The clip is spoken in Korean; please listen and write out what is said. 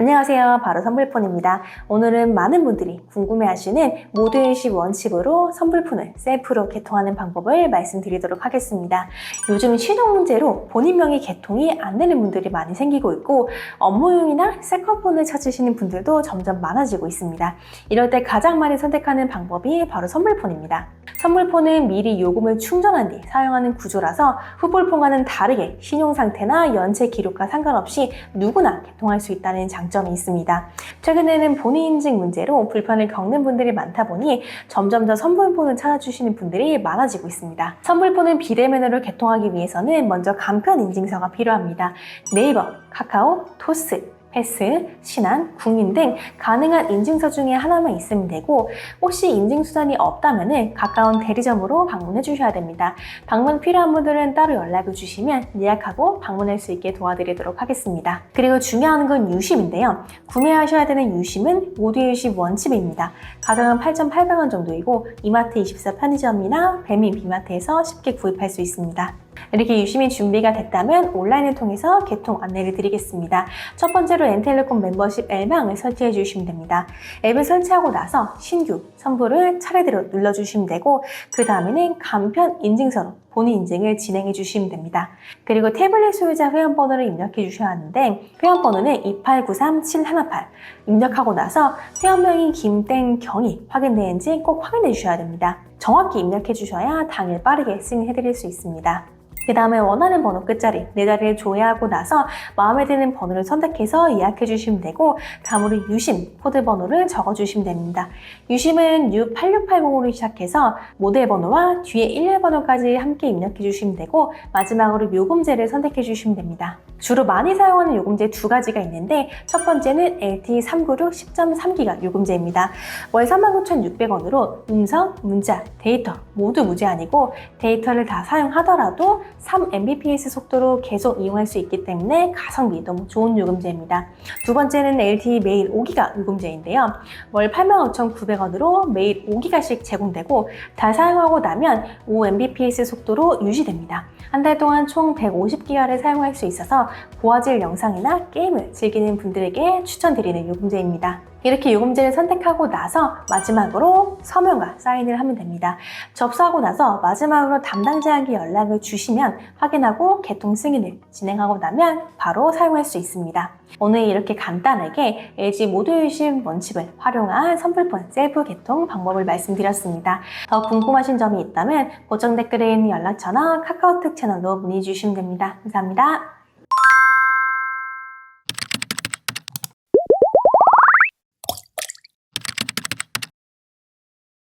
안녕하세요. 바로 선불폰입니다. 오늘은 많은 분들이 궁금해하시는 모두일식 원칙으로 선불폰을 셀프로 개통하는 방법을 말씀드리도록 하겠습니다. 요즘 신용 문제로 본인 명의 개통이 안 되는 분들이 많이 생기고 있고 업무용이나 세컨폰을 찾으시는 분들도 점점 많아지고 있습니다. 이럴 때 가장 많이 선택하는 방법이 바로 선불폰입니다. 선불폰은 미리 요금을 충전한 뒤 사용하는 구조라서 후불폰과는 다르게 신용 상태나 연체 기록과 상관없이 누구나 개통할 수 있다는 장점 이 있습니다. 최근에는 본인 인증 문제로 불편을 겪는 분들이 많다 보니 점점 더 선불폰을 찾아주시는 분들이 많아지고 있습니다. 선불폰은 비대면으로 개통하기 위해서는 먼저 간편 인증서가 필요합니다. 네이버, 카카오, 토스, 패스, 신한, 국민 등 가능한 인증서 중에 하나만 있으면 되고 혹시 인증수단이 없다면 가까운 대리점으로 방문해 주셔야 됩니다. 방문 필요한 분들은 따로 연락을 주시면 예약하고 방문할 수 있게 도와드리도록 하겠습니다. 그리고 중요한 건 유심인데요. 구매하셔야 되는 유심은 모두 유심 원칩입니다. 가격은 8,800원 정도이고 이마트 24 편의점이나 배민 비마트에서 쉽게 구입할 수 있습니다. 이렇게 유심히 준비가 됐다면 온라인을 통해서 개통 안내를 드리겠습니다. 첫 번째로 엔텔레콤 멤버십 L방을 설치해 주시면 됩니다. 앱을 설치하고 나서 신규 선불을 차례대로 눌러주시면 되고 그 다음에는 간편 인증서로 본인 인증을 진행해 주시면 됩니다. 그리고 태블릿 소유자 회원번호를 입력해 주셔야 하는데 회원번호는 2893718 입력하고 나서 회원명이 김땡경이 확인되는지 꼭 확인해 주셔야 됩니다. 정확히 입력해 주셔야 당일 빠르게 승인해 드릴 수 있습니다. 그 다음에 원하는 번호 끝자리 네 자리를 조회하고 나서 마음에 드는 번호를 선택해서 예약해 주시면 되고 다음으로 유심 코드 번호를 적어 주시면 됩니다. 유심은 U8680으로 시작해서 모델 번호와 뒤에 11번호까지 함께 입력해 주시면 되고 마지막으로 요금제를 선택해 주시면 됩니다. 주로 많이 사용하는 요금제 두 가지가 있는데 첫 번째는 LTE 396 10.3기가 요금제입니다. 월 39,600원으로 음성, 문자, 데이터 모두 무제한이고 데이터를 다 사용하더라도 3mbps 속도로 계속 이용할 수 있기 때문에 가성비 너무 좋은 요금제입니다. 두 번째는 LTE 매일 5기가 요금제인데요. 월 85,900원으로 매일 5기가씩 제공되고 다 사용하고 나면 5mbps 속도로 유지됩니다. 한 달 동안 총 150기가를 사용할 수 있어서 고화질 영상이나 게임을 즐기는 분들에게 추천드리는 요금제입니다. 이렇게 요금제를 선택하고 나서 마지막으로 서명과 사인을 하면 됩니다. 접수하고 나서 마지막으로 담당자에게 연락을 주시면 확인하고 개통 승인을 진행하고 나면 바로 사용할 수 있습니다. 오늘 이렇게 간단하게 LG 모두유심 원칙을 활용한 선불폰 셀프 개통 방법을 말씀드렸습니다. 더 궁금하신 점이 있다면 고정 댓글에 있는 연락처나 카카오톡 채널로 문의 주시면 됩니다. 감사합니다.